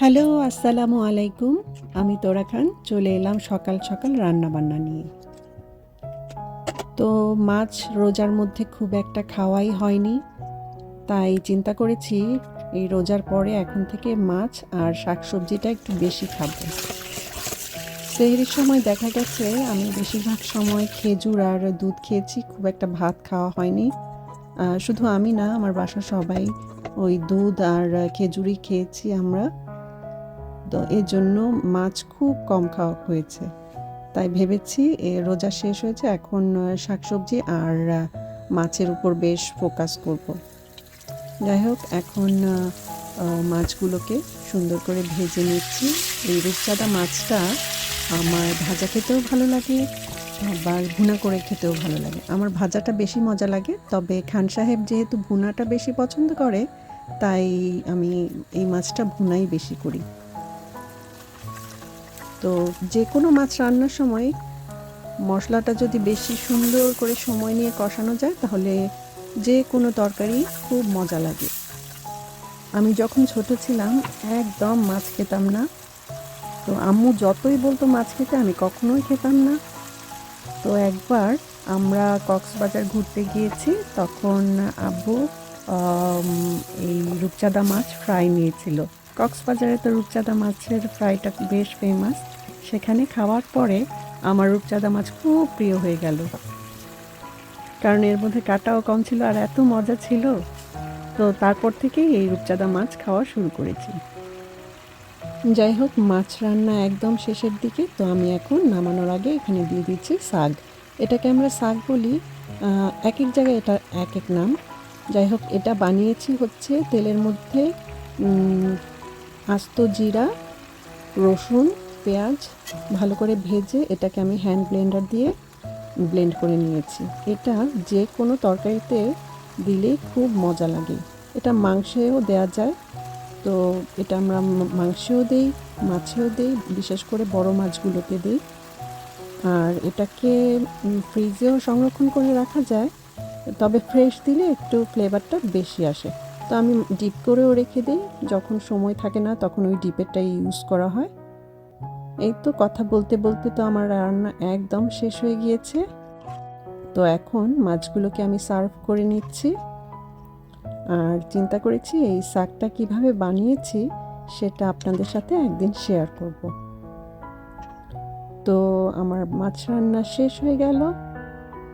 Hello, আসসালামু আলাইকুম। আমি তোরা খান, চলে এলাম সকাল সকাল রান্না বান্না নিয়ে। তো মাছ রোজার মধ্যে খুব একটা খাওয়াই হয়নি, তাই চিন্তা করেছি এই রোজার পরে এখন থেকে মাছ আর শাকসবজিটা একটু বেশি খাব। সেহরির সময় দেখা গেছে আমি বেশিরভাগ সময় খেজুর আর দুধ খেয়েছি, খুব একটা ভাত খাওয়া হয়নি। শুধু আমি না, আমার বাসার সবাই ওই দুধ আর খেজুরই খেয়েছি আমরা। তো এর জন্য মাছ খুব কম খাওয়া হয়েছে। তাই ভেবেছি, এ রোজা শেষ হয়েছে, এখন শাকসবজি আর মাছের উপর বেশ ফোকাস করব। যাই হোক, এখন মাছগুলোকে সুন্দর করে ভেজে নিচ্ছি। এই রূপচাঁদা মাছটা আমার ভাজা খেতেও ভালো লাগে, আবার ভুনা করে খেতেও ভালো লাগে। আমার ভাজাটা বেশি মজা লাগে, তবে খান সাহেব যেহেতু ভুনাটা বেশি পছন্দ করে, তাই আমি এই মাছটা ভুনাই বেশি করি। তো যে কোনো মাছ রান্নার সময় মশলাটা যদি বেশি সুন্দর করে সময় নিয়ে কষানো যায়, তাহলে যে কোনো তরকারি খুব মজা লাগে। আমি যখন ছোট ছিলাম, একদম মাছ খেতাম না। তো আম্মু যতই বলতো মাছ খেতে, আমি কখনোই খেতাম না। তো একবার আমরা কক্সবাজার ঘুরতে গিয়েছি, তখন আব্বু এই রূপচাঁদা মাছ ফ্রাই নিয়েছিল। কক্সবাজারে তো রূপচাঁদা মাছের ফ্রাইটা বেশ ফেমাস সেখানে খাওয়ার পরে আমার রূপচাঁদা মাছ খুব প্রিয় হয়ে গেল। কারণ এর মধ্যে কাটাও কম ছিল আর এত মজা ছিল। তো তারপর থেকেই এই রূপচাঁদা মাছ খাওয়া শুরু করেছি। যাই হোক, মাছ রান্না একদম শেষের দিকে। তো আমি এখন নামানোর আগে এখানে দিয়ে দিচ্ছি শাক। এটাকে আমরা শাক বলি। এক এক জায়গায় এটা এক এক নাম। যাই হোক, এটা বানিয়েছি হচ্ছে তেলের মধ্যে আস্ত জিরা, রসুন, পেঁয়াজ ভালো করে ভেজে এটাকে আমি হ্যান্ড ব্লেন্ডার দিয়ে ব্লেন্ড করে নিয়েছি। এটা যে কোনো তরকারিতে দিলেই খুব মজা লাগে। এটা মাংসেও দেওয়া যায়। তো এটা আমরা মাংসেও দিই, মাছেও দিই, বিশেষ করে বড় মাছগুলোতে দিই। আর এটাকে ফ্রিজেও সংরক্ষণ করে রাখা যায়। তবে ফ্রেশ দিলে একটু ফ্লেভারটা বেশি আসে। তো আমি ডিপ করেও রেখে দিই। যখন সময় থাকে না, তখন ওই ডিপেরটাই ইউজ করা হয়। এই তো কথা বলতে বলতে তো আমার রান্না একদম শেষ হয়ে গিয়েছে। তো এখন মাছগুলোকে আমি সার্ভ করে নিচ্ছি। আর চিন্তা করেছি, এই শাকটা কীভাবে বানিয়েছি, সেটা আপনাদের সাথে একদিন শেয়ার করব। তো আমার মাছ রান্না শেষ হয়ে গেল।